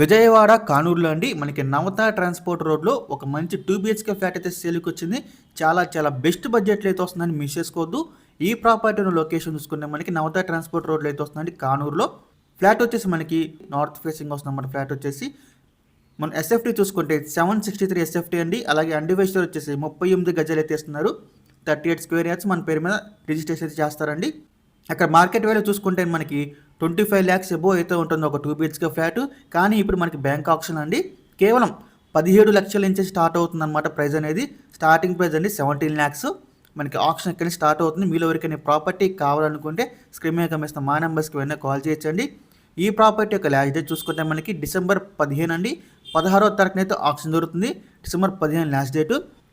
విజయవాడ కానూరులో అండి. మనకి నవత ట్రాన్స్పోర్ట్ రోడ్లో ఒక మంచి టూ బిహెచ్కే ఫ్లాట్ అయితే సేల్కి వచ్చింది చాలా చాలా బెస్ట్ బడ్జెట్లో అయితే వస్తుందని మిస్ చేసుకోవద్దు. ఈ ప్రాపర్టీ లొకేషన్ చూసుకుంటే మనకి నవత ట్రాన్స్పోర్ట్ రోడ్లో అయితే వస్తుందండి కానూరులో. ఫ్లాట్ వచ్చేసి మనకి నార్త్ ఫేసింగ్ వస్తుంది మన ఫ్లాట్ వచ్చేసి. మన ఎస్ఎఫ్టీ చూసుకుంటే సెవెన్ సిక్స్టీ త్రీ ఎస్ఎఫ్టీ అండి. అలాగే అండివేశ్వర్ వచ్చేసి ముప్పై ఎనిమిది గజాలు అయితే ఇస్తున్నారు. థర్టీ ఎయిట్ స్క్వేర్ యార్డ్స్ మన పేరు మీద రిజిస్ట్రేషన్ అయితే చేస్తారండి. అక్కడ మార్కెట్ వాల్యూ చూసుకుంటే మనకి ట్వంటీ ఫైవ్ ల్యాక్స్ ఎబో అయితే ఉంటుంది ఒక టూ బిహెచ్కే ఫ్లాట్ కానీ ఇప్పుడు మనకి బ్యాంక్ ఆప్షన్ అండి కేవలం పదిహేడు లక్షల నుంచి స్టార్ట్ అవుతుంది అనమాట ప్రైస్ అనేది. స్టార్టింగ్ ప్రైస్ అండి సెవెంటీన్ ల్యాక్స్ మనకి ఆప్షన్ ఎక్కడి స్టార్ట్ అవుతుంది? మీలో ఎవరికైనా ప్రాపర్టీ కావాలనుకుంటే స్క్రీన్ మీద కమిస్తున్న మా నెంబర్స్కి వెంటనే కాల్ చేయొచ్చండి. ఈ ప్రాపర్టీ యొక్క లాస్ట్ డేట్ చూసుకుంటే మనకి డిసెంబర్ పదిహేను అండి. పదహారో తారీఖున అయితే ఆప్షన్ దొరుకుతుంది డిసెంబర్ పదిహేను లాస్ట్ డేటు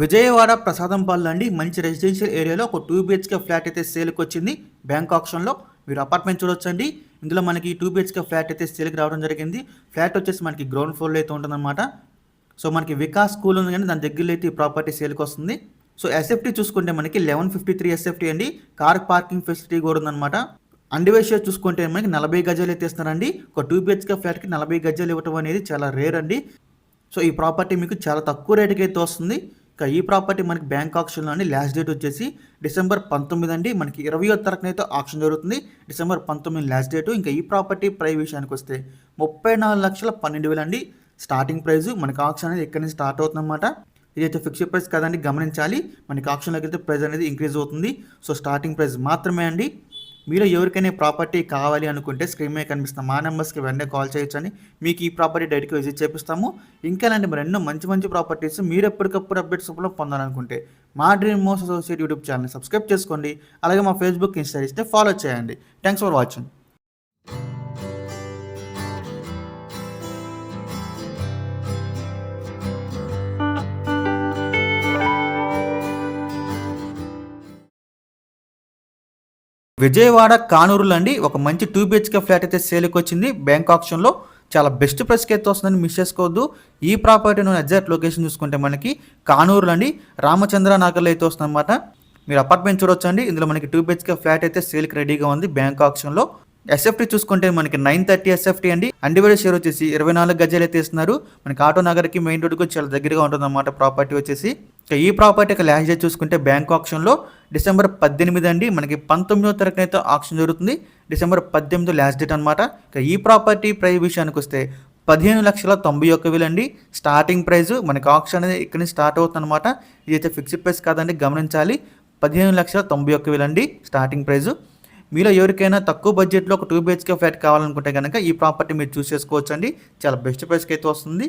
Vijayawada Prasadampalli అండి మంచి రెసిడెన్షియల్ ఏరియాలో ఒక టూ బిహెచ్కే ఫ్లాట్ అయితే సేల్కి వచ్చింది బ్యాంక్ ఆప్షన్లో మీరు అపార్ట్మెంట్ చూడొచ్చండి. ఇందులో మనకి టూ బిహెచ్కే ఫ్లాట్ అయితే సేల్కి రావడం జరిగింది. ఫ్లాట్ వచ్చేసి మనకి గ్రౌండ్ ఫ్లోర్లో అయితే ఉంటుందన్నమాట. సో మనకి వికాస్ స్కూల్ ఉంది కానీ దాని దగ్గరలో అయితే ఈ ప్రాపర్టీ సేల్కి వస్తుంది సో ఎస్ఎఫ్టీ చూసుకుంటే మనకి లెవెన్ ఫిఫ్టీ త్రీ ఎస్ఎఫ్టీ అండి. కార్ పార్కింగ్ ఫెసిలిటీ కూడా ఉందన్నమాట. అండివేషియా చూసుకుంటే మనకి నలభై గజాలు అయితే ఇస్తారండి ఒక టూ బిహెచ్కే ఫ్లాట్కి నలభై గజాలు ఇవ్వటం అనేది చాలా రేర్ అండి. సో ఈ ప్రాపర్టీ మీకు చాలా తక్కువ రేటుకి అయితే వస్తుంది. ఇక ఈ ప్రాపర్టీ మనకి బ్యాంక్ ఆప్షన్లో అండి. లాస్ట్ డేట్ వచ్చేసి డిసెంబర్ పంతొమ్మిది అండి. మనకి ఇరవయో తరగతి అయితే ఆప్షన్ జరుగుతుంది. డిసెంబర్ పంతొమ్మిది లాస్ట్ డేటు ఇంకా ఈ ప్రాపర్టీ ప్రై విషయానికి వస్తే ముప్పై నాలుగు లక్షల పన్నెండు వేలు అండి. స్టార్టింగ్ ప్రైస్ మనకి ఆప్షన్ అనేది ఎక్కడి నుంచి స్టార్ట్ అవుతుందన్నమాట. ఇదైతే ఫిక్స్డ్ ప్రైస్ కాదండి. గమనించాలి. మనకి ఆప్షన్లోకి అయితే ప్రైస్ అనేది ఇంక్రీజ్ అవుతుంది. సో స్టార్టింగ్ ప్రైస్ మాత్రమే అండి. మీరు ఎవరికైనా ప్రాపర్టీ కావాలి అనుకుంటే స్క్రీన్ మీద కనిపిస్తున్న మా నెంబర్స్కి వెంటనే కాల్ చేయొచ్చని మీకు ఈ ప్రాపర్టీ డైరెక్ట్గా విజిట్ చేపిస్తాము. ఇంకా ఇలాంటి మరి ఎన్నో మంచి మంచి ప్రాపర్టీస్ మీరు ఎప్పటికప్పుడు అప్డేట్స్ రూపంలో పొందాలనుకుంటే మా dream most associate YouTube channel subscribe చేసుకోండి. అలాగే మా ఫేస్బుక్ ఇన్స్టా ఇస్తే ఫాలో చేయండి. Thanks for watching. విజయవాడ కానూరులో అండి ఒక మంచి టూ బిహెచ్కే ఫ్లాట్ అయితే సేల్కి వచ్చింది. బ్యాంక్ ఆప్షన్లో చాలా బెస్ట్ ప్రైస్కి అయితే వస్తుందని మిస్ చేసుకోవద్దు. ఈ ప్రాపర్టీ నేను ఎగ్జాక్ట్ లొకేషన్ చూసుకుంటే మనకి కానూరులో అండి రామచంద్ర నగర్లో అయితే వస్తుందన్నమాట. మీరు అపార్ట్మెంట్ చూడొచ్చండి. ఇందులో మనకి టూ బిహెచ్కే ఫ్లాట్ అయితే సేల్కి రెడీగా ఉంది బ్యాంక్ ఆప్షన్లో ఎస్ఎఫ్టీ చూసుకుంటే మనకి నైన్ థర్టీ ఎస్ఎఫ్టీ అండి. అండివైడ్ షేర్ వచ్చేసి ఇరవై నాలుగు గజాలు అయితే ఇస్తున్నారు. మనకి ఆటో నగర్కి మెయిన్ రోడ్కి చాలా దగ్గరగా ఉంటుందన్నమాట ప్రాపర్టీ వచ్చేసి. ఈ ప్రాపర్టీ లాస్ట్ డేట్ చూసుకుంటే బ్యాంక్ ఆప్షన్లో డిసెంబర్ పద్దెనిమిది అండి. మనకి పంతొమ్మిదో తరగతి అయితే ఆప్షన్ జరుగుతుంది. డిసెంబర్ పద్దెనిమిది లాస్ట్ డేట్ అనమాట ఇక ఈ ప్రాపర్టీ ప్రైస్ విషయానికి వస్తే పదిహేను లక్షల తొంభై ఒక్క వేలు అండి. స్టార్టింగ్ ప్రైస్ మనకి ఆప్షన్ అనేది ఇక్కడ నుంచి స్టార్ట్ అవుతుంది అనమాట ఇదైతే ఫిక్స్డ్ ప్రైస్ కాదండి గమనించాలి. పదిహేను లక్షల తొంభై ఒక్క వేలు అండి స్టార్టింగ్ ప్రైస్. మీలో ఎవరికైనా తక్కువ బడ్జెట్లో ఒక టూ బిహెచ్కే ఫ్లాట్ కావాలనుకుంటే కనుక ఈ ప్రాపర్టీ మీరు చూస్ చేసుకోవచ్చు అండి చాలా బెస్ట్ ప్రైస్కి అయితే వస్తుంది.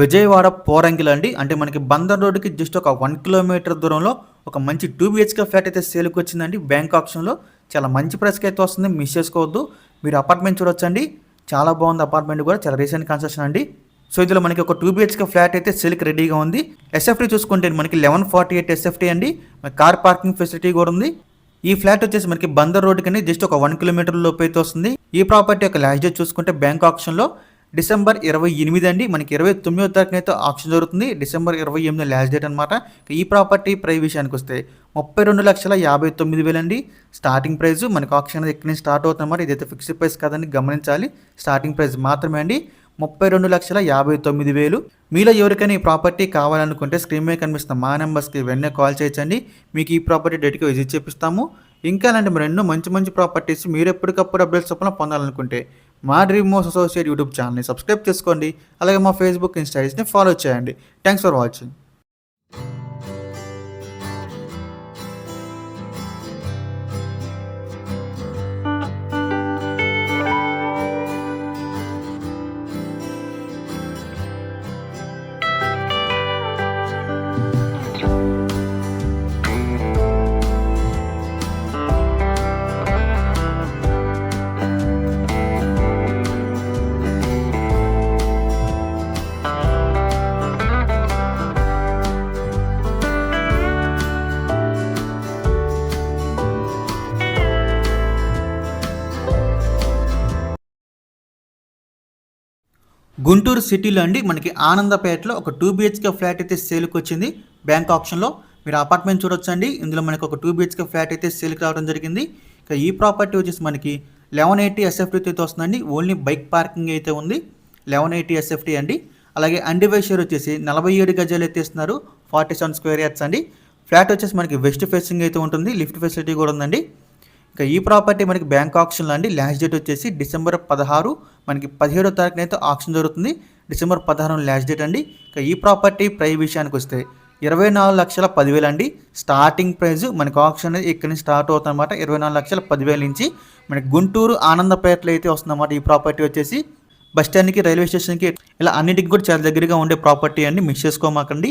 విజయవాడ పోరంగిల్ అండి అంటే మనకి బందర్ రోడ్డుకి జస్ట్ ఒక వన్ కిలోమీటర్ దూరంలో ఒక మంచి టూ బిహెచ్కే ఫ్లాట్ అయితే సేల్కి వచ్చిందండి. బ్యాంక్ ఆప్షన్లో. చాలా మంచి ప్రైస్కి అయితే వస్తుంది. మిస్ చేసుకోవద్దు. మీరు అపార్ట్మెంట్ చూడొచ్చండి. చాలా బాగుంది అపార్ట్మెంట్ కూడా. చాలా రీసెంట్ కన్స్ట్రక్షన్ అండి. సో ఇందులో మనకి ఒక టూ బిహెచ్కే ఫ్లాట్ అయితే సేల్కి రెడీగా ఉంది. ఎస్ఎఫ్టీ చూసుకుంటే మనకి లెవెన్ ఫార్టీ ఎయిట్ ఎస్ఎఫ్టీ అండి. కార్ పార్కింగ్ ఫెసిలిటీ కూడా ఉంది. ఈ ఫ్లాట్ వచ్చేసి మనకి బందర్ రోడ్ కన్నా జస్ట్ ఒక వన్ కిలోమీటర్ లోపు అయితే వస్తుంది. ఈ ప్రాపర్టీ యొక్క లాస్ట్ డేట్ చూసుకుంటే బ్యాంక్ ఆప్షన్లో. డిసెంబర్ ఇరవై ఎనిమిది అండి. మనకి ఇరవై తొమ్మిదో తారీఖున అయితే ఆప్షన్ జరుగుతుంది. డిసెంబర్ ఇరవై ఎనిమిది లాస్ట్ డేట్ అనమాట ఈ ప్రాపర్టీ ప్రైస్ విషయానికి వస్తే ముప్పై రెండు లక్షల యాభై తొమ్మిది వేలు అండి. స్టార్టింగ్ ప్రైస్ మనకి ఆప్షన్ అనేది ఎక్కడి నుంచి స్టార్ట్ అవుతుంది అనమాట ఇదైతే ఫిక్స్డ్ ప్రైస్ కాదని గమనించాలి. స్టార్టింగ్ ప్రైస్ మాత్రమే అండి. ముప్పై రెండు లక్షల యాభై తొమ్మిది వేలు. మీలో ఎవరికైనా ఈ ప్రాపర్టీ కావాలనుకుంటే స్క్రీన్ మీద కనిపిస్తున్న మా నెంబర్స్కి వెంటనే కాల్ చేయొచ్చండి. మీకు ఈ ప్రాపర్టీ డేట్కి విజిట్ చేపిస్తాము. ఇంకా అలాంటి మరి ఎన్నో మంచి మంచి ప్రాపర్టీస్ మీరు ఎప్పటికప్పుడు అప్డేట్స్ చొప్పున పొందాలనుకుంటే మా డ్రీమ్ మోస్ అసోసియేట్ యూట్యూబ్ ఛానల్ని సబ్స్క్రైబ్ చేసుకోండి. అలాగే మా ఫేస్బుక్ ఇన్స్టాగ్రామ్స్ని ఫాలో చేయండి. థ్యాంక్స్ ఫర్ వాచింగ్ గుంటూరు సిటీలో అండి మనకి ఆనందపేటలో ఒక టూ బిహెచ్కే ఫ్లాట్ అయితే సేల్కి వచ్చింది. బ్యాంక్ ఆప్షన్లో మీరు అపార్ట్మెంట్ చూడొచ్చండి. ఇందులో మనకి ఒక టూ బిహెచ్కే ఫ్లాట్ అయితే సేల్కి రావడం జరిగింది. ఇక ఈ ప్రాపర్టీ వచ్చేసి మనకి లెవెన్ ఎయిటీ ఎస్ఎఫ్టీ అయితే వస్తుందండి. ఓన్లీ బైక్ పార్కింగ్ అయితే ఉంది. లెవెన్ ఎయిటీ ఎస్ఎఫ్టీ అండి. అలాగే అండివై షేర్ వచ్చేసి నలభై ఏడు గజాలు అయితే ఇస్తున్నారు. ఫార్టీ సెవెన్ స్క్వేర్ యార్డ్స్ అండి. ఫ్లాట్ వచ్చేసి మనకి వెస్ట్ ఫేసింగ్ అయితే ఉంటుంది. లిఫ్ట్ ఫెసిలిటీ కూడా ఉందండి. ఇక ఈ ప్రాపర్టీ మనకి బ్యాంక్ ఆప్షన్లో అండి. లాస్ట్ డేట్ వచ్చేసి డిసెంబర్ పదహారు మనకి పదిహేడో తారీఖున అయితే ఆప్షన్ జరుగుతుంది డిసెంబర్ పదహారు లాస్ట్ డేట్ అండి. ఇక ఈ ప్రాపర్టీ ప్రైస్ విషయానికి వస్తే ఇరవై నాలుగు లక్షల పదివేలు అండి. స్టార్టింగ్ ప్రైస్ మనకి ఆప్షన్ అనేది ఇక్కడ నుంచి స్టార్ట్ అవుతుంది అనమాట ఇరవై నాలుగు లక్షల పదివేల నుంచి మనకి గుంటూరు ఆనందపేటలో అయితే వస్తుందన్నమాట ఈ ప్రాపర్టీ వచ్చేసి. బస్ స్టాండ్కి రైల్వే స్టేషన్కి ఇలా అన్నిటికి కూడా చాలా దగ్గరగా ఉండే ప్రాపర్టీ అండి. మిస్ చేసుకోమాకండి.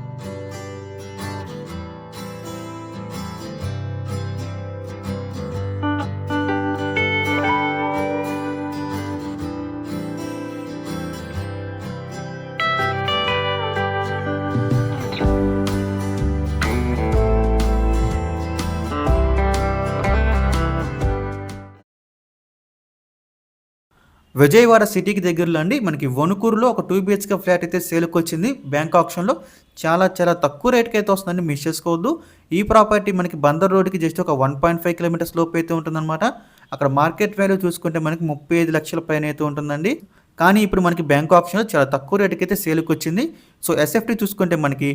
విజయవాడ సిటీకి దగ్గరలో అండి. మనకి వణుకూరులో ఒక టూ బిహెచ్కే ఫ్లాట్ అయితే సేల్కి వచ్చింది బ్యాంక్ ఆప్షన్లో చాలా చాలా తక్కువ రేట్కి అయితే వస్తుందండి. మిస్ చేసుకోవద్దు. ఈ ప్రాపర్టీ మనకి బందర్ రోడ్కి జస్ట్ ఒక వన్ పాయింట్ ఫైవ్ కిలోమీటర్స్ లోపు అయితే ఉంటుందన్నమాట. అక్కడ మార్కెట్ వాల్యూ చూసుకుంటే మనకి ముప్పై ఐదు లక్షల పైన అయితే ఉంటుందండి. కానీ ఇప్పుడు మనకి బ్యాంక్ ఆప్షన్లో చాలా తక్కువ రేటుకి అయితే సేల్కి వచ్చింది సో ఎస్ఎఫ్టీ చూసుకుంటే మనకి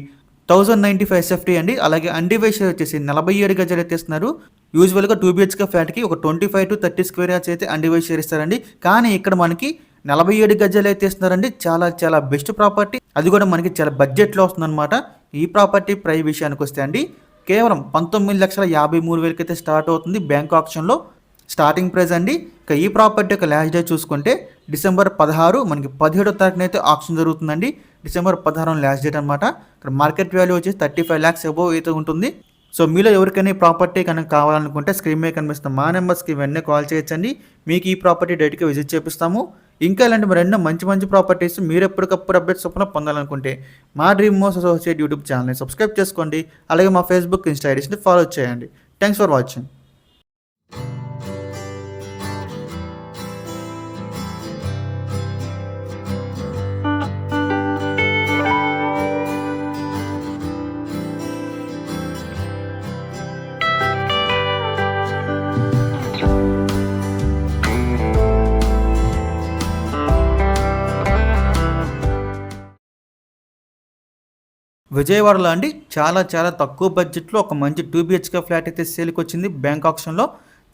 థౌజండ్ నైంటీ ఫైవ్ ఎస్ఎఫ్టీ అండి. అలాగే అండివైస్ వచ్చేసి నలభై ఏడు గజాలు అయితే ఇస్తున్నారు యూజువల్గా టూ బిహెచ్కే ఫ్లాట్కి ఒక twenty five to thirty square yards అయితే అండి వైషర్ ఇస్తారండి కానీ ఇక్కడ మనకి నలభై ఏడు గజాలు అయితే ఇస్తున్నారండి చాలా చాలా బెస్ట్ ప్రాపర్టీ అది కూడా మనకి చాలా బడ్జెట్లో వస్తుందన్నమాట. ఈ ప్రాపర్టీ ప్రై విషయానికి వస్తే అండి కేవలం పంతొమ్మిది లక్షల యాభై మూడు వేలకి అయితే స్టార్ట్ అవుతుంది బ్యాంక్ ఆప్షన్లో స్టార్టింగ్ ప్రైస్ అండి. ఇక ఈ ప్రాపర్టీ యొక్క లాస్ట్ డే చూసుకుంటే డిసెంబర్ పదహారు మనకి పదిహేడో తారీఖున అయితే ఆప్షన్ జరుగుతుందండి. డిసెంబర్ పదహారు లాస్ట్ డేట్ అనమాట ఇక్కడ మార్కెట్ వాల్యూ వచ్చేసి థర్టీ ఫైవ్ ల్యాక్స్ అబోవ్ అయితే ఉంటుంది. సో మీలో ఎవరికైనా ఈ ప్రాపర్టీ కనుక కావాలనుకుంటే స్క్రీన్ మీద కనిపిస్తున్న మా నెంబర్స్కి వెంటనే కాల్ చేయొచ్చండి. మీకు ఈ ప్రాపర్టీ డైరెక్ట్గా విజిట్ చేపిస్తాము. ఇంకా ఇలాంటి మరెన్నో మంచి మంచి ప్రాపర్టీస్ మీరు ఎప్పటికప్పుడు అప్డేట్స్ చొప్పున పొందాలనుకుంటే మా డ్రీమ్ మోస్ అసోసియేట్ యూట్యూబ్ ఛానల్ని సబ్స్క్రైబ్ చేసుకోండి. అలాగే మా ఫేస్బుక్ ఇన్స్టా ఐడీస్ని ఫాలో చేయండి. థ్యాంక్స్ ఫర్ వాచింగ్ విజయవాడలో అండి చాలా చాలా తక్కువ బడ్జెట్లో ఒక మంచి టూ బిహెచ్కే ఫ్లాట్ అయితే సేల్కి వచ్చింది. బ్యాంక్ ఆప్షన్లో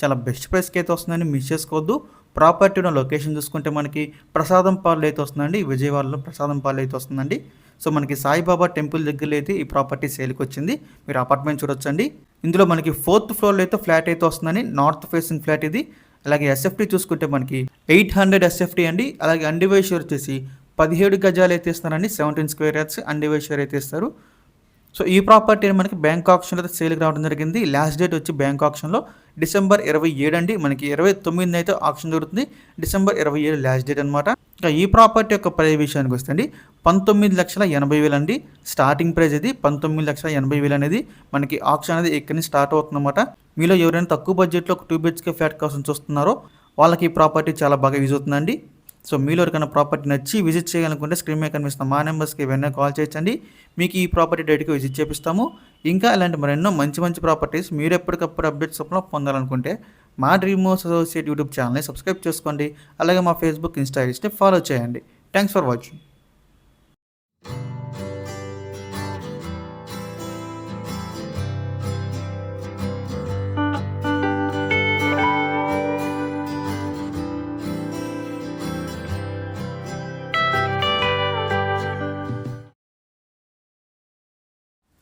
చాలా బెస్ట్ ప్రైస్కి అయితే వస్తుందని మిస్ చేసుకోవద్దు. ప్రాపర్టీ ఉన్న లొకేషన్ చూసుకుంటే మనకి ప్రసాదం పాలు అయితే వస్తుందండి. విజయవాడలో ప్రసాదం పాలు అయితే వస్తుందండి. సో మనకి సాయిబాబా టెంపుల్ దగ్గరలో అయితే ఈ ప్రాపర్టీ సేల్కి వచ్చింది. మీరు అపార్ట్మెంట్ చూడొచ్చండి. ఇందులో మనకి ఫోర్త్ ఫ్లోర్లో అయితే ఫ్లాట్ అయితే వస్తుందని నార్త్ ఫేసింగ్ ఫ్లాట్ ఇది. అలాగే ఎస్ఎఫ్టీ చూసుకుంటే మనకి ఎయిట్ హండ్రెడ్ ఎస్ఎఫ్టీ అండి. అలాగే అండివైషర్ వచ్చేసి పదిహేడు గజాలు అయితే ఇస్తారండి. సెవెంటీన్ స్క్వేర్ యార్డ్స్ అండివైషర్ అయితే ఇస్తారు. సో ఈ ప్రాపర్టీ మనకి బ్యాంక్ ఆప్షన్లో అయితే సేల్కి రావడం జరిగింది. లాస్ట్ డేట్ వచ్చి బ్యాంక్ ఆప్షన్లో డిసెంబర్ ఇరవై ఏడు అండి. మనకి ఇరవై తొమ్మిది అయితే ఆప్షన్ దొరుకుతుంది. డిసెంబర్ ఇరవై ఏడు లాస్ట్ డేట్ అనమాట ఇంకా ఈ ప్రాపర్టీ యొక్క ప్రైజ్ విషయానికి వస్తే అండి పంతొమ్మిది లక్షల ఎనభై వేలు అండి. స్టార్టింగ్ ప్రైజ్ ఇది పంతొమ్మిది లక్షల ఎనభై వేలు అనేది మనకి ఆప్షన్ అనేది ఇక్కడి నుంచి స్టార్ట్ అవుతుందన్నమాట. మీలో ఎవరైనా తక్కువ బడ్జెట్లో ఒక టూ బిహెచ్కే ఫ్లాట్ కోసం చూస్తున్నారో వాళ్ళకి ఈ ప్రాపర్టీ చాలా బాగా యూజ్ అవుతుందండి. సో మీలో ఎవరికైనా ప్రాపర్టీ నచ్చి విజిట్ చేయాలనుకుంటే స్క్రీన్ మీద కనిపిస్తున్న మా నెంబర్స్కి ఏమైనా కాల్ చేయండి. మీకు ఈ ప్రాపర్టీ డేట్కి విజిట్ చేపిస్తాము. ఇంకా ఇలాంటి మరెన్నో మంచి మంచి ప్రాపర్టీస్ మీరు ఎప్పటికప్పుడు అప్డేట్స్ చొప్పున పొందాలనుకుంటే మా డ్రీమ్ అసోసియేట్ యూట్యూబ్ ఛానల్ని సబ్స్క్రైబ్ చేసుకోండి. అలాగే మా ఫేస్బుక్ ఇన్స్టా ఫాలో చేయండి. Thanks for watching.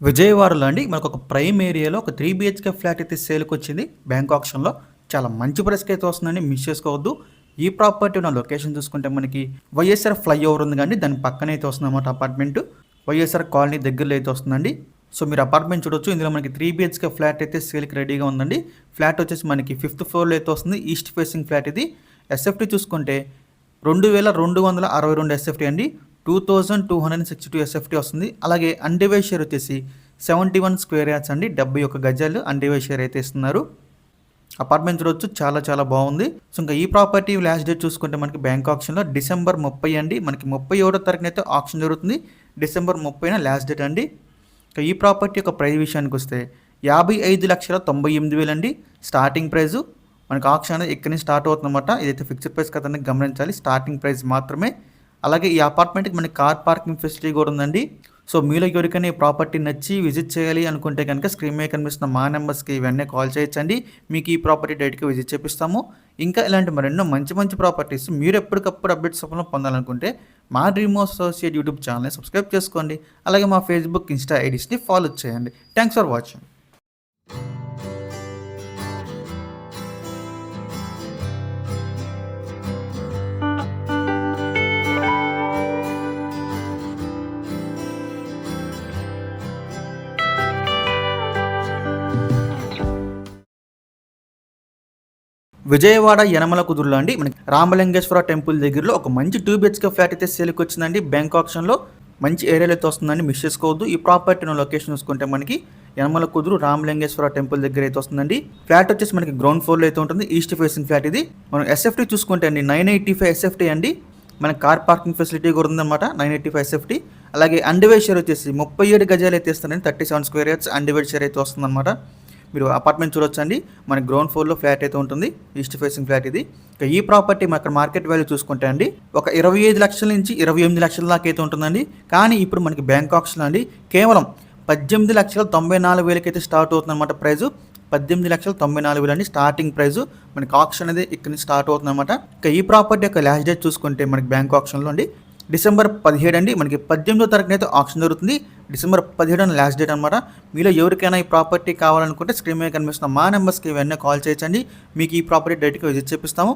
విజయవాడలో అండి మనకు ఒక ప్రైమ్ ఏరియాలో ఒక త్రీ బిహెచ్కే ఫ్లాట్ అయితే సేల్కి వచ్చింది బ్యాంక్ ఆప్షన్లో. చాలా మంచి ప్రైస్కి అయితే వస్తుందండి. మిస్ చేసుకోవద్దు. ఈ ప్రాపర్టీ ఉన్న లొకేషన్ చూసుకుంటే మనకి వైఎస్ఆర్ ఫ్లైఓవర్ ఉంది కానీ దాని పక్కనే అయితే వస్తుంది అన్నమాట అపార్ట్మెంట్. వైఎస్ఆర్ కాలనీ దగ్గరలో అయితే వస్తుందండి. సో మీరు అపార్ట్మెంట్ చూడొచ్చు. ఇందులో మనకి త్రీ బిహెచ్కే ఫ్లాట్ అయితే సేల్కి రెడీగా ఉందండి. ఫ్లాట్ వచ్చేసి మనకి ఫిఫ్త్ ఫ్లోర్లో అయితే వస్తుంది. ఈస్ట్ ఫేసింగ్ ఫ్లాట్ ఇది. ఎస్ఎఫ్టీ చూసుకుంటే రెండు వేల రెండు వందల అరవై రెండు ఎస్ఎఫ్టీ అండి. Two thousand two hundred sixty two SFT వస్తుంది. అలాగే అండివైషర్ షేర్ వచ్చేసి సెవెంటీ వన్ స్క్వేర్ యార్డ్స్ అండి. డెబ్బై ఒక గజాలు అండివైషర్ షేర్ అయితే ఇస్తున్నారు. అపార్ట్మెంట్ చూడొచ్చు చాలా చాలా బాగుంది. సో ఇంకా ఈ ప్రాపర్టీ లాస్ట్ డేట్ చూసుకుంటే మనకి బ్యాంక్ ఆప్షన్లో డిసెంబర్ ముప్పై అండి. మనకి ముప్పై ఒకటో తారీఖున అయితే ఆప్షన్ జరుగుతుంది. డిసెంబర్ ముప్పైన లాస్ట్ డేట్ అండి. ఇంకా ఈ ప్రాపర్టీ యొక్క ప్రైస్ విషయానికి వస్తే యాభై ఐదు లక్షల తొంభై ఎనిమిది వేలు అండి. స్టార్టింగ్ ప్రైజు మనకి ఆప్షన్ అనేది ఇక్కడి నుంచి స్టార్ట్ అవుతుందన్నమాట. ఇదైతే ఫిక్స్డ్ ప్రైస్ కదండి గమనించాలి. స్టార్టింగ్ ప్రైస్ మాత్రమే అలాగే ఈ అపార్ట్మెంట్కి మనకి కార్ పార్కింగ్ ఫెసిలిటీ కూడా ఉందండి. సో మీలో ఎవరికైనా ఈ ప్రాపర్టీ నచ్చి విజిట్ చేయాలి అనుకుంటే కనుక స్క్రీన్ మీద కనిపిస్తున్న మా నెంబర్స్కి ఇవన్నీ కాల్ చేయొచ్చండి. మీకు ఈ ప్రాపర్టీ డేట్కి విజిట్ చేపిస్తాము. ఇంకా ఇలాంటి మరెన్నో మంచి మంచి ప్రాపర్టీస్ మీరు ఎప్పటికప్పుడు అప్డేట్స్ రూపంలో పొందాలనుకుంటే మా డ్రీమ్ అసోసియేట్ యూట్యూబ్ ఛానల్ని సబ్స్క్రైబ్ చేసుకోండి. అలాగే మా ఫేస్బుక్ ఇన్స్టా ఐడీస్ని ఫాలో చేయండి. Thanks for watching. విజయవాడ యనమల కుదురులో అండి. మనకి రామలింగేశ్వర టెంపుల్ దగ్గరలో ఒక మంచి టూ బిహెచ్కే ఫ్లాట్ అయితే సేల్కి వచ్చిందండి. బ్యాంక్ ఆప్షన్లో మంచి ఏరియాలో అయితే వస్తుందండి. మిస్ చేసుకోవద్దు. ఈ ప్రాపర్టీ లొకేషన్ చూసుకుంటే మనకి యనమల కుదురు రామలింగేశ్వర టెంపుల్ దగ్గర అయితే వస్తుందండి. ఫ్లాట్ వచ్చేసి మనకి గ్రౌండ్ ఫ్లోర్లో అయితే ఉంటుంది. ఈస్ట్ ఫేసింగ్ ఫ్లాట్ ఇది. మనం ఎస్ఎఫ్టీ చూసుకుంటే అండి నైన్ ఎయిటీ ఫైవ్ ఎస్ఎఫ్టీ అండి. మన కార్ పార్కింగ్ ఫెసిలిటీ కూడా ఉందన్నమాట నైన్ ఎయిటీ ఫైవ్ ఎస్ఎఫ్టీ అలాగే అండివైడ్ షేర్ వచ్చేసి ముప్పై ఏడు గజాలు అయితే ఇస్తారండి thirty seven square yards undivided share అయితే వస్తుందన్నమాట. మీరు అపార్ట్మెంట్ చూడొచ్చండి. మన గ్రౌండ్ ఫ్లోర్లో ఫ్లాట్ అయితే ఉంటుంది. ఈస్ట్ ఫేసింగ్ ఫ్లాట్ ఇది. ఇక ఈ ప్రాపర్టీ మన మార్కెట్ వాల్యూ చూసుకుంటే అండి ఒక ఇరవై ఐదు లక్షల నుంచి ఇరవై ఎనిమిది లక్షల దాకా అయితే ఉంటుందండి. కానీ ఇప్పుడు మనకి బ్యాంక్ ఆప్షన్ అండి కేవలం పద్దెనిమిది లక్షల తొంభై నాలుగు వేలకైతే స్టార్ట్ అవుతుంది అనమాట ప్రైజు పద్దెనిమిది లక్షల తొంభై నాలుగు వేలు అండి స్టార్టింగ్ ప్రైస్ మనకి ఆప్షన్ అనేది ఇక్కడ నుంచి స్టార్ట్ అవుతుంది అనమాట ఇక ఈ ప్రాపర్టీ యొక్క లాస్ట్ డేట్ చూసుకుంటే మనకి బ్యాంక్ ఆప్షన్లో అండి డిసెంబర్ పదిహేడు అండి. మనకి పద్దెనిమిదో తారీఖున అయితే ఆప్షన్ జరుగుతుంది. డిసెంబర్ పదిహేడు అని లాస్ట్ డేట్ అనమాట మీలో ఎవరికైనా ఈ ప్రాపర్టీ కావాలనుకుంటే స్క్రీన్ మీద కనిపిస్తున్న మా నెంబర్స్కి ఇవన్నీ కాల్ చేయండి. మీకు ఈ ప్రాపర్టీ డేట్కి విజిట్ చేపిస్తాము.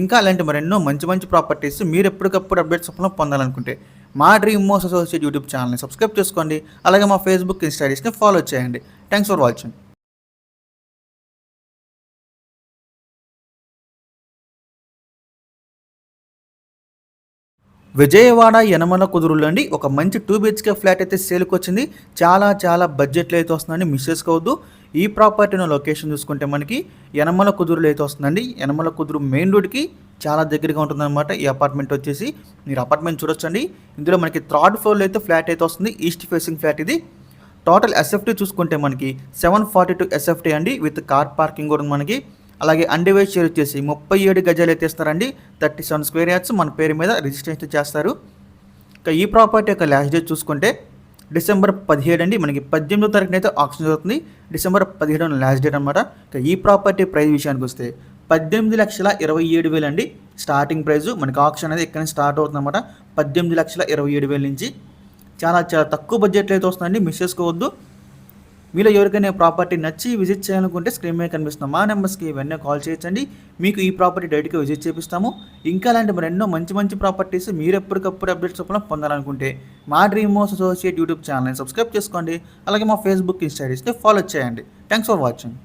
ఇంకా అలాంటి మరెన్నో మంచి మంచి ప్రాపర్టీస్ మీరు ఎప్పటికప్పుడు అప్డేట్స్ సఫలం పొందాలనుకుంటే మా డ్రీమ్ మోస్ అసోసియేట్ యూట్యూబ్ ఛానల్ని సబ్స్క్రైబ్ చేసుకోండి. అలాగే మా ఫేస్బుక్ ఇన్స్టాడీస్ని ఫాలో చేయండి. థ్యాంక్స్ ఫర్ వాచింగ్ విజయవాడ యనమల కుదురులో అండి ఒక మంచి టూ బిహెచ్కే ఫ్లాట్ అయితే సేల్కి వచ్చింది చాలా చాలా బడ్జెట్లో అయితే వస్తుందండి. మిస్ చేసుకోవద్దు. ఈ ప్రాపర్టీని లొకేషన్ చూసుకుంటే మనకి యనమల కుదురులో అయితే వస్తుందండి. యనమల కుదురు మెయిన్ రోడ్కి చాలా దగ్గరగా ఉంటుందన్నమాట. ఈ అపార్ట్మెంట్ వచ్చేసి మీరు అపార్ట్మెంట్ చూడొచ్చండి. ఇందులో మనకి థర్డ్ ఫ్లోర్లో అయితే ఫ్లాట్ అయితే వస్తుంది. ఈస్ట్ ఫేసింగ్ ఫ్లాట్ ఇది. టోటల్ ఎస్ఎఫ్టీ చూసుకుంటే మనకి సెవెన్ ఫార్టీ టూ ఎస్ఎఫ్టీ అండి. విత్ కార్ పార్కింగ్ కూడా ఉంది మనకి. అలాగే అండివైజ్ షేర్ వచ్చేసి ముప్పై ఏడు గజాలు అయితే ఇస్తారండి. థర్టీ సెవెన్ స్క్వేర్ యార్డ్స్ మన పేరు మీద రిజిస్ట్రేషన్ చేస్తారు. ఇక ఈ ప్రాపర్టీ యొక్క లాస్ట్ డేట్ చూసుకుంటే డిసెంబర్ పదిహేడు అండి. మనకి పద్దెనిమిదో తారీఖున అయితే ఆక్షన్ జరుగుతుంది. డిసెంబర్ పదిహేడు లాస్ట్ డేట్ అనమాట ఇక ఈ ప్రాపర్టీ ప్రైస్ విషయానికి వస్తే పద్దెనిమిది లక్షల ఇరవై ఏడు వేలు అండి. స్టార్టింగ్ ప్రైస్ మనకి ఆప్షన్ అనేది ఇక్కడ స్టార్ట్ అవుతుంది అనమాట పద్దెనిమిది లక్షల ఇరవై ఏడు వేల నుంచి. చాలా చాలా తక్కువ బడ్జెట్లో అయితే వస్తుందండి. మిస్ చేసుకోవద్దు. మీలో ఎవరికైనా ప్రాపర్టీ నచ్చి విజిట్ చేయాలనుకుంటే స్క్రీన్ మీద కనిపిస్తున్న మా నెంబర్స్కి వెంటనే కాల్ చేయొచ్చండి. మీకు ఈ ప్రాపర్టీ డైరెక్ట్గా విజిట్ చేపిస్తాము. ఇంకా అలాంటి మరెన్నో మంచి మంచి ప్రాపర్టీస్ మీరు ఎప్పటికప్పుడు అప్డేట్స్ చొప్పున పొందాలనుకుంటే మా డ్రీమ్ మోస్ అసోసియేట్ యూట్యూబ్ ఛానల్ని సబ్స్క్రైబ్ చేసుకోండి. అలాగే మా ఫేస్బుక్ ఇన్స్టాగ్రామ్స్ని ఫాలో చేయండి. థ్యాంక్స్ ఫర్ వాచింగ్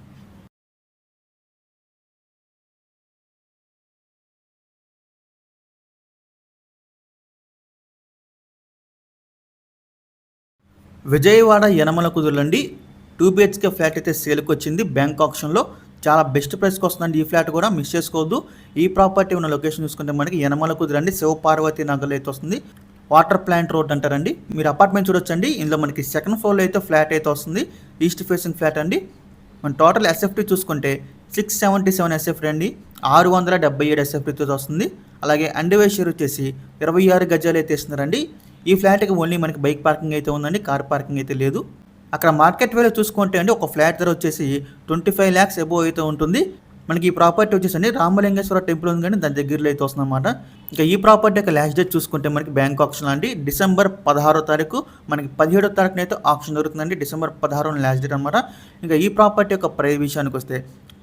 విజయవాడ యనమల కుదురులండి. టూ బిహెచ్కే ఫ్లాట్ అయితే సేల్కి వచ్చింది. బ్యాంక్ ఆప్షన్లో చాలా బెస్ట్ ప్రైస్కి వస్తుందండి ఈ ఫ్లాట్ కూడా. మిస్ చేసుకోవద్దు. ఈ ప్రాపర్టీ ఉన్న లొకేషన్ చూసుకుంటే మనకి యనమల కుదిరండి. శివపార్వతి నగర్లో అయితే వస్తుంది. వాటర్ ప్లాంట్ రోడ్ అంటారండి. మీరు అపార్ట్మెంట్ చూడొచ్చండి. ఇందులో మనకి సెకండ్ ఫ్లోర్లో అయితే ఫ్లాట్ అయితే వస్తుంది. ఈస్ట్ ఫేసింగ్ ఫ్లాట్ అండి. మన టోటల్ ఎస్ఎఫ్టీ చూసుకుంటే సిక్స్ సెవెంటీ సెవెన్ ఎస్ఎఫ్టీ అండి. ఆరు వందల డెబ్బై ఏడు ఎస్ఎఫ్టీతో వస్తుంది. అలాగే అండవేశ్వర్ వచ్చేసి ఇరవై ఆరు గజాలు అయితే ఇస్తున్నారండి. ఈ ఫ్లాట్కి ఓన్లీ మనకి బైక్ పార్కింగ్ అయితే ఉందండి. కార్ పార్కింగ్ అయితే లేదు. అక్కడ మార్కెట్ వేలో చూసుకుంటే అండి ఒక ఫ్లాట్ ధర వచ్చేసి ట్వంటీ ఫైవ్ ల్యాక్స్ ఎబో అయితే ఉంటుంది. మనకి ఈ ప్రాపర్టీ వచ్చేసండి రామలింగేశ్వర టెంపుల్ ఉంది కానీ దాని దగ్గరలో అయితే వస్తుందన్నమాట ఇంకా ఈ ప్రాపర్టీ యొక్క లాస్ట్ డేట్ చూసుకుంటే మనకి బ్యాంక్ ఆప్షన్ అండి డిసెంబర్ పదహారో తారీఖు మనకి పదిహేడో తారీఖున అయితే ఆప్షన్ దొరుకుతుందండి డిసెంబర్ పదహారు లాస్ట్ డేట్ అనమాట ఇంకా ఈ ప్రాపర్టీ యొక్క ప్రైస్ విషయానికి వస్తే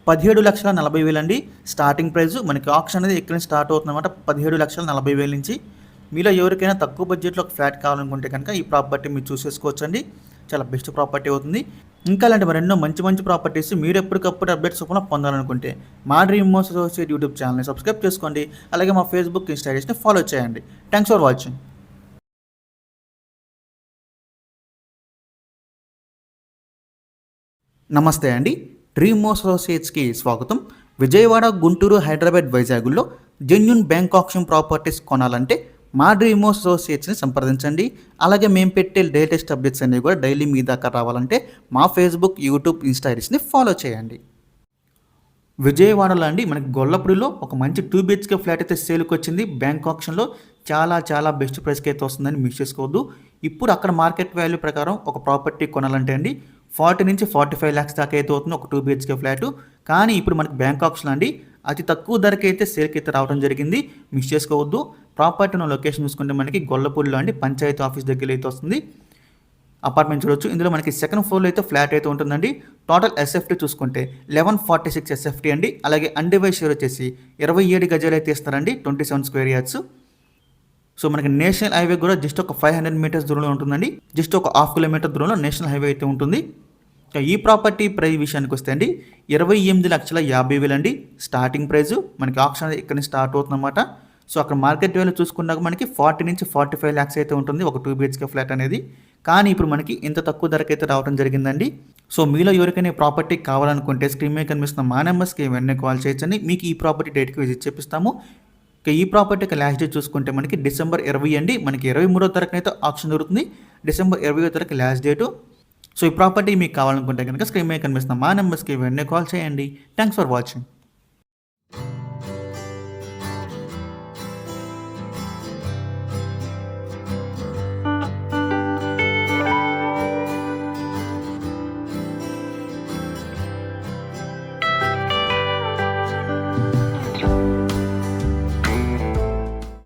పదిహేడు లక్షల నలభై వేలండి స్టార్టింగ్ ప్రైస్ మనకి ఆప్షన్ అనేది ఇక్కడ స్టార్ట్ అవుతుందన్నమాట పదిహేడు లక్షల నలభై వేల నుంచి. మీలో ఎవరికైనా తక్కువ బడ్జెట్లో ఒక ఫ్లాట్ కావాలనుకుంటే కనుక ఈ ప్రాపర్టీ మీరు చూసేసుకోవచ్చండి. చాలా బెస్ట్ ప్రాపర్టీ అవుతుంది. ఇంకా అలాంటి మరెన్నో మంచి మంచి ప్రాపర్టీస్ మీరు ఎప్పటికప్పుడు అప్డేట్స్ చొప్పున పొందాలనుకుంటే మా డ్రీమ్ మోస్ అసోసియేట్ యూట్యూబ్ ఛానల్ని సబ్స్క్రైబ్ చేసుకోండి. అలాగే మా ఫేస్బుక్ ఇన్స్టాగ్రామ్స్ని ఫాలో చేయండి. థ్యాంక్స్ ఫర్ వాచింగ్ నమస్తే అండి. డ్రీమ్ మోస్ అసోసియేట్స్కి స్వాగతం. విజయవాడ గుంటూరు హైదరాబాద్ వైజాగ్లో జెన్యున్ బ్యాంక్ ఆప్షన్ ప్రాపర్టీస్ కొనాలంటే మా డ్రీమ్ అసోసియేట్స్ని సంప్రదించండి. అలాగే మేము పెట్టే లేటెస్ట్ అప్డేట్స్ అనేవి కూడా డైలీ మీ దాకా రావాలంటే మా ఫేస్బుక్ యూట్యూబ్ ఇన్స్టాగ్రామ్స్ని ఫాలో చేయండి. విజయవాడలో అండి మనకి గొల్లపూడిలో ఒక మంచి టూ బిహెచ్కే ఫ్లాట్ అయితే సేల్కి వచ్చింది. బ్యాంక్ ఆప్షన్లో చాలా చాలా బెస్ట్ ప్రైస్కి అయితే వస్తుందని మిస్ చేసుకోవద్దు. ఇప్పుడు అక్కడ మార్కెట్ వాల్యూ ప్రకారం ఒక ప్రాపర్టీ కొనాలంటే అండి ఫార్టీ నుంచి ఫార్టీ ఫైవ్ ల్యాక్స్ దాకా అయితే అవుతుంది ఒక టూ బిహెచ్కే ఫ్లాట్. కానీ ఇప్పుడు మనకి బ్యాంక్ ఆప్షన్ అండి అతి తక్కువ ధరకి అయితే సేల్కి అయితే రావడం జరిగింది. మిస్ చేసుకోవద్దు. ప్రాపర్టీ ఉన్న లొకేషన్ చూసుకుంటే మనకి గొల్లపూడిలో అండి పంచాయతీ ఆఫీస్ దగ్గర అయితే వస్తుంది. అపార్ట్మెంట్ చూడొచ్చు. ఇందులో మనకి సెకండ్ ఫ్లోర్లో అయితే ఫ్లాట్ అయితే ఉంటుందండి. టోటల్ ఎస్ఎఫ్టీ చూసుకుంటే లెవెన్ ఫార్టీ సిక్స్ ఎస్ఎఫ్టీ అండి. అలాగే అండివై షేర్ వచ్చేసి ఇరవై ఏడు గజాలు అయితే ఇస్తారండి twenty seven square yards so మనకి నేషనల్ హైవే కూడా జస్ట్ ఒక ఫైవ్ హండ్రెడ్ మీటర్స్ దూరంలో ఉంటుందండి. జస్ట్ ఒక హాఫ్ కిలోమీటర్ దూరంలో నేషనల్ హైవే అయితే ఉంటుంది. ఈ ప్రాపర్టీ ప్రైస్ విషయానికి వస్తే అండి ఇరవై ఎనిమిది లక్షల యాభై వేలు అండి స్టార్టింగ్ ప్రైస్ మనకి ఆప్షన్ ఇక్కడ స్టార్ట్ అవుతుందన్నమాట. సో అక్కడ మార్కెట్ వాల్యూ చూసుకున్నాక మనకి ఫార్టీ నుంచి ఫార్టీ ఫైవ్ ల్యాక్స్ అయితే ఉంటుంది ఒక టూ బిహెచ్కే ఫ్లాట్ అనేది. కానీ ఇప్పుడు మనకి ఇంత తక్కువ ధరకైతే అయితే రావడం జరిగిందండి. సో మీలో ఎవరికైనా ప్రాపర్టీ కావాలనుకుంటే స్క్రీన్ మీద కనిపిస్తున్న మా నెంబర్స్కి వెంటనే కాల్ చేయొచ్చండి. మీకు ఈ ప్రాపర్టీ డేట్కి విజిట్ చేపిస్తాము. ఇక ఈ ప్రాపర్టీకి లాస్ట్ డేట్ చూసుకుంటే మనకి డిసెంబర్ ఇరవై అండి. మనకి ఇరవై మూడో తారీఖునైతే ఆప్షన్ దొరుకుతుంది డిసెంబర్ ఇరవై తారీఖు లాస్ట్ డేటు సో ఈ ప్రాపర్టీ మీకు కావాలనుకుంటే కనుక స్క్రీన్ మీద కనిపిస్తున్న మా నెంబర్స్కి వెంటనే కాల్ చేయండి. Thanks for watching